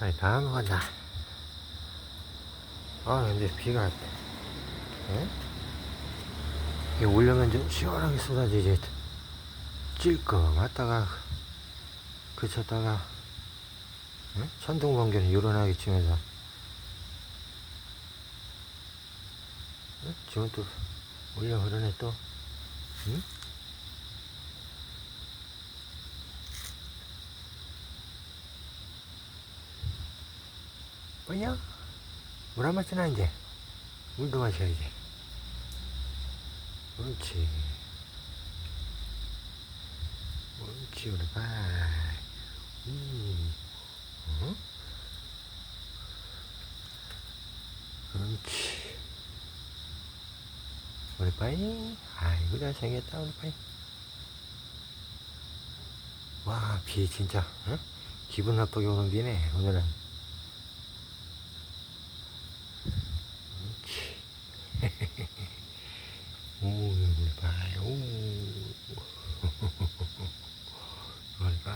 아니 다 먹었나? 아 근데 비가 에? 이 올려면 좀 시원하게 쏟아지지 찔끔 왔다가 그쳤다가 에? 천둥 번개는 요란하게 치면서 에? 지금 또 올려 흐르네 또 응? 뭐냐? 물 한 마시나 이제 물도 마셔야지 옳지 옳지 우리 발 음. 어? 옳지 우리 빠이 아이고 잘생겼다 우리 빠이 와 비 진짜 어? 기분 나쁘게 오는 비네 오늘은 그렇지. 오, 우리 바이, 오. 우리 바이.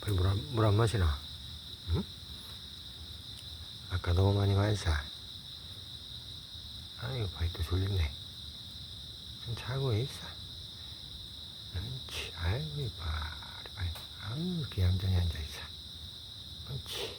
빨리 물, 안- 물안 마시나? 응? 아까 너무 많이 마셨어. 아이고, 바이 또 졸린네. 좀 자고 있어. 그렇지. 아이고, 이 바이, 바이. 아유, 이렇게 얌전히 앉아있어. 그렇지.